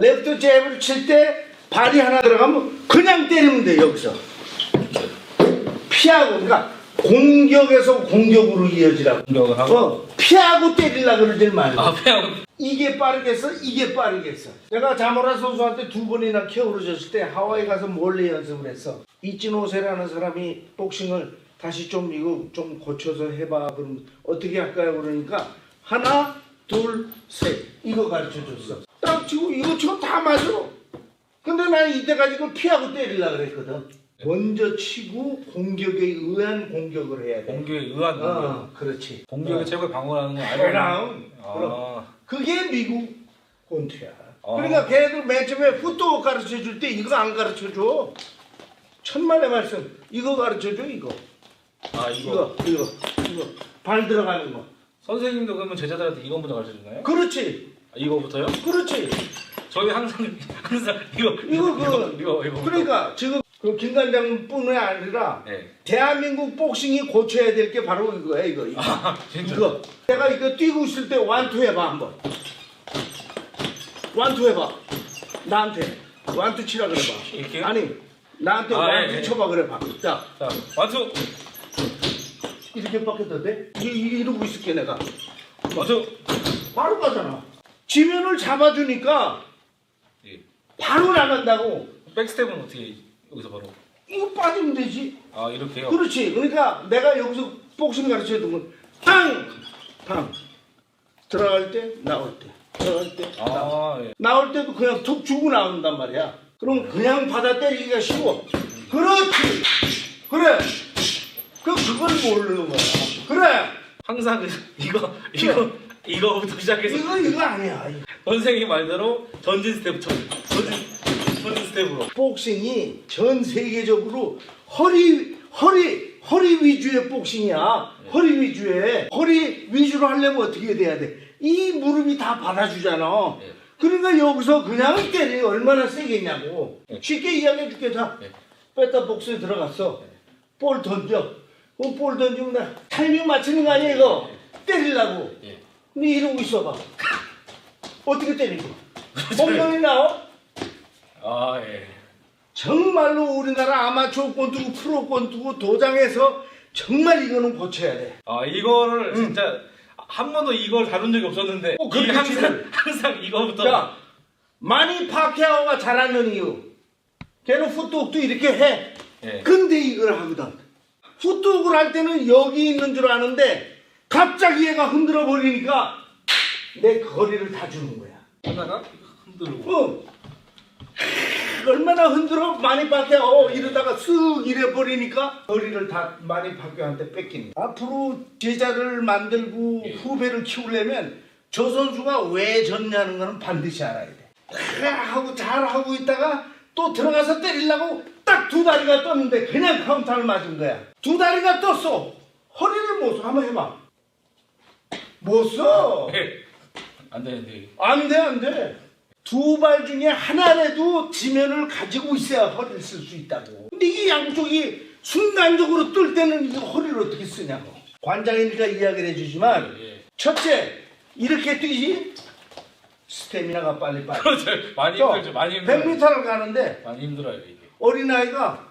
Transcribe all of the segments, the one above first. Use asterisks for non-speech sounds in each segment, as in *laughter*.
레프트 잽을 칠 때 발이 하나 들어가면 그냥 때리면 돼 여기서. 피하고 그러니까 공격에서 공격으로 이어지라고. 공격을 하고. 어, 피하고 때리려고 그러지 말고 아 그냥 이게 빠르겠어? 이게 빠르겠어? 내가 자모라 선수한테 두 번이나 키워르졌을 때 하와이 가서 몰래 연습을 했어. 이치노세라는 사람이 복싱을 다시 좀 이거 좀 고쳐서 해봐. 그럼 어떻게 할까요? 그러니까 하나 둘 셋. 이거 가르쳐 줬어. 딱 치고 이거 치고 다 맞아 근데 난 이때까지 이걸 피하고 때리려고 그랬거든 먼저 치고 공격에 의한 공격을 해야 돼 공격에 의한 공격 어, 그렇지 공격의 어. 최고의 방어라는 건 알고 그럼 있는- 그럼 아, 그게 미국 권투야. 어. 그러니까 걔들 맨 처음에 풋도 가르쳐 줄 때 이거 안 가르쳐 줘. 천만의 말씀. 이거 가르쳐 줘 이거. 아 이거 이거 이거 이거 발 들어가는 거. 선생님도 그러면 제자들한테 이거 먼저 가르쳐 주나요? 그렇지. 아, 이거부터요? 그렇지. 저희 항상 항상 이거 이거 그 이거 이거 이거 그러니까 지금 그 김관장뿐만 아니라 네. 대한민국 복싱이 고쳐야 될 게 바로 이거야 이거. 이거. 아 진짜 이거. 내가 이거 뛰고 있을 때 완투 해봐 한번. 완투 해봐. 나한테 완투 치라 그래봐. 이렇게요? 아니 나한테 아, 완투 예, 예. 쳐봐 그래봐. 자 자 완투 이렇게 돼? 이, 이, 이러고 있을게 내가. 완투 바로 가잖아. 지면을 잡아주니까 예. 바로 나간다고. 백스텝은 어떻게 여기서 바로 이거 빠지면 되지. 아 이렇게요? 그렇지. 그러니까 내가 여기서 복싱 가르쳐 준건 탕! 탕! 들어갈 때 나올 때 들어갈 때 나올 때. 아 예. 나올 때도 그냥 툭 주고 나온단 말이야. 그럼 그냥 받아 때리기가 쉬워. 그렇지. 그래. 그 그걸 모르는 거야. 그래. 항상 그, 이거 이거 이거부터 시작해서 이거 이거 아니야. 선생님 말대로 전진 스텝 전 전진 전진 스텝으로 복싱이 전 세계적으로 허리 허리 허리 위주의 복싱이야. 허리 위주의 허리 위주로 하려면 어떻게 돼야 돼? 이 무릎이 다 받아주잖아. 네. 그러니까 여기서 그냥 때리 얼마나 세겠냐고. 네. 쉽게 이야기해 줄게 자. 네. 뺐다 복수에 들어갔어. 볼 던져. 그볼 던지면 나 타이밍 맞추는 거 아니야 이거? 때리려고. 예. 네 이러고 있어봐. 어떻게 때리고? 홈런이 *laughs* 나와? 아 예. 정말로 우리나라 아마추어 권투고 프로 권투고 도장에서 정말 이거는 고쳐야 돼. 아 이거를 진짜 한 번도 이걸 다룬 적이 없었는데 어, 이 그렇게 항상 지금- 항상 이거부터 자, 마니 파케아오가 잘하는 이유. 걔는 풋독도 이렇게 해. 예. 근데 이걸 하거든. 풋독을 할 때는 여기 있는 줄 아는데 갑자기 얘가 흔들어 버리니까 내 거리를 다 주는 거야. 하다가 흔들고 어. 얼마나 흔들어 많이 파케아오 이러다가 쓱 이래 버리니까 거리를 다 많이 파케아한테 뺏기는 거야. 앞으로 제자를 만들고 예. 후배를 키우려면 저 선수가 왜 졌냐는 거는 반드시 알아야 돼. 그래 하고 잘 하고 있다가 또 들어가서 때리려고 딱 두 다리가 떴는데 그냥 카운터를 맞은 거야. 두 다리가 떴어. 허리를 못 써. 한번 해봐. 못 써. 예. 안 되는데 안 돼, 안 돼. 두 발 중에 하나라도 지면을 가지고 있어야 허리를 쓸 수 있다고. 근데 이게 양쪽이 순간적으로 뜰 때는 이 허리를 어떻게 쓰냐고. 관장이니까 이야기를 해주지만, 예. 첫째, 이렇게 뛰지? 스태미나가 빨리 빨리. 그렇죠 많이 또 힘들죠 많이 힘들어요 100m를 가는데 많이 힘들어요 이게 어린아이가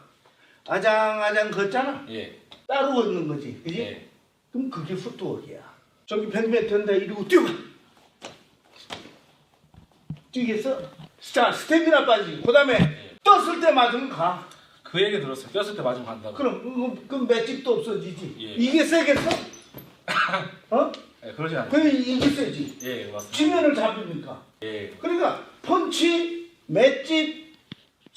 아장아장 걷잖아. 예. 따로 걷는 거지. 그지? 예. 그럼 그게 풋도어기야. 저기 100m인데 이러고 뛰어가. 뛰겠어? 자, 스태미나 빠지고. 그 다음에 떴을 때 맞으면 가. 그 얘기 들었어요 꼈을 때 맞으면 간다고 그럼, 그럼, 그럼 맷집도 없어지지. 예. 이게 세겠어? *laughs* 어? 예, 그러진 않아요 그럼 이게 세지. 예 맞습니다 지면을 잡으니까. 예. 그러니까 펀치, 맷집,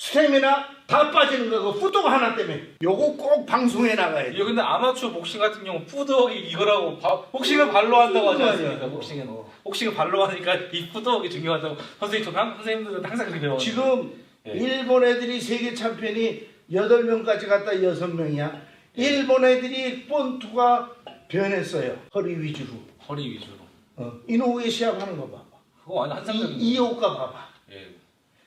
스태미나 다 빠지는 거고 풋도가 하나 때문에. 요거 꼭 방송에 나가야 돼. 이거 근데 아마추어 복싱 같은 경우 푸드웍이 이거라고 바, 복싱을 발로 한다고 하지 않습니까? 복싱은 복싱을 발로 하니까 이 푸드웍이 중요하다고 선생님 저 항- 선생님들은 항상 그렇게 배워요. 지금 예. 일본 애들이 세계 챔피언이 8명까지 갔다 6명이야. 일본 애들이 본투가 변했어요. 허리 위주로. 허리 위주로. 어. 이노우에 시합하는 거 봐봐. 그거 완전 한상적인. 이, 이호가 봐봐. 예.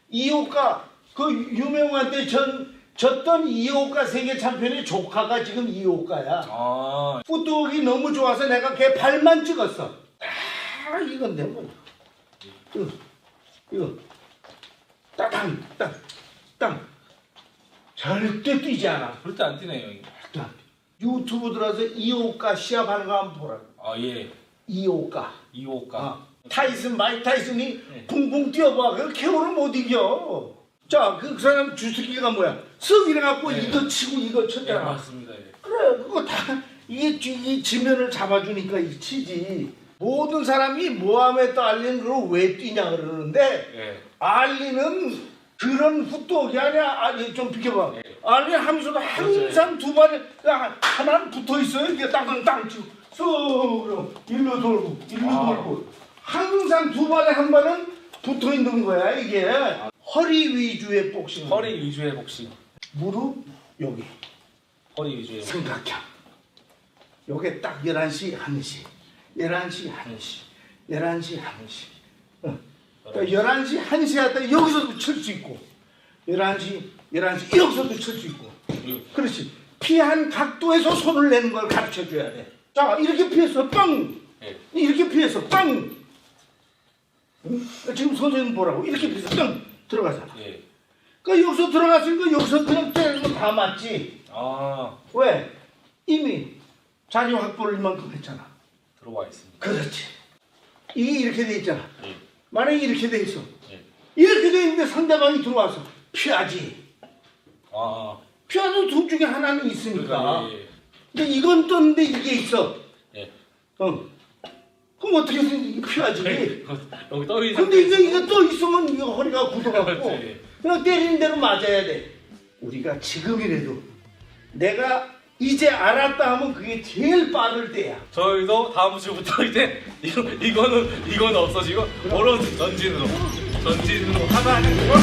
이호가 그 유명한 때 전, 졌던 이호가 세계 챔피언의 조카가 지금 이호가야. 아 푸드웍이 너무 좋아서 내가 걔 발만 찍었어. 아, 이건 내 뭐. 이거, 이거. 땅, 땅, 땅. 절대 뛰지 않아. 절대 안 뛰네요 형님. 절대 안 뛰. 유튜브 들어서 이호가 시합하는 거 한번 보라. 아 예. 이호가. 2호가. 아, 타이슨 마이 타이슨이 네. 붕붕 뛰어봐. 그 케어를 못 이겨. 자, 그 사람 주특기가 뭐야? 쓱 이래갖고 네. 이거 치고 이거 예 쳤잖아. 맞습니다. 예. 그래, 그거 다 *laughs* 이게 지- 이 지면을 잡아주니까 이 치지. 모든 사람이 모하메드 알리는 걸왜 뛰냐 그러는데 예. 알리는 그런 fut독이 아니야. 아니 좀 비켜봐. 네. 알리 하면서도 항상 두 발에 야, 하나는 붙어 있어요. 이게 땅땅땅 치고 쏙 그럼 일로 돌고 일로 아. 돌고 항상 두 발에 한 발은 붙어 있는 거야 이게 허리 위주의 복싱. 허리 위주의 복싱. 무릎 여기 허리 위주의 복싱. 삼각형. 요게 딱 11시 1시. 11시 1시. 11시 1시. 어. 그러니까 11시 1시 하다 여기서도 칠 수 있고 11시 11시 여기서도 칠 수 있고 예. 그렇지 피한 각도에서 손을 내는 걸 가르쳐 줘야 돼 자 이렇게 피해서 빵 예. 이렇게 피해서 빵 응? 지금 선생님 보라고 이렇게 피해서 빵 들어가잖아 예. 그러니까 여기서 들어갔으니까 여기서 그냥 때리는 거다 맞지 아 왜? 이미 자리 확보를 이만큼 했잖아 들어와 있습니다. 그렇지 이게 이렇게 돼 있잖아 예. 만약에 이렇게 돼 있어 예. 이렇게 돼 있는데 상대방이 들어와서 피하지 아 피하는 둘 중에 하나는 있으니까 그러니까 예. 근데 이건 떴는데 이게 있어 예. 어 그럼 어떻게 해서 예. 여기 떠 있는. 근데 이거 이거 떠 있으면 이거 허리가 굳어갖고 그렇지. 그냥 때리는 대로 맞아야 돼 우리가 지금이라도 내가 이제 알았다 하면 그게 제일 빠를 때야 저희도 다음 주부터 이제 이거 이거는 이거는 없어지고 오로지 전진으로 전진으로 하나 하는 거.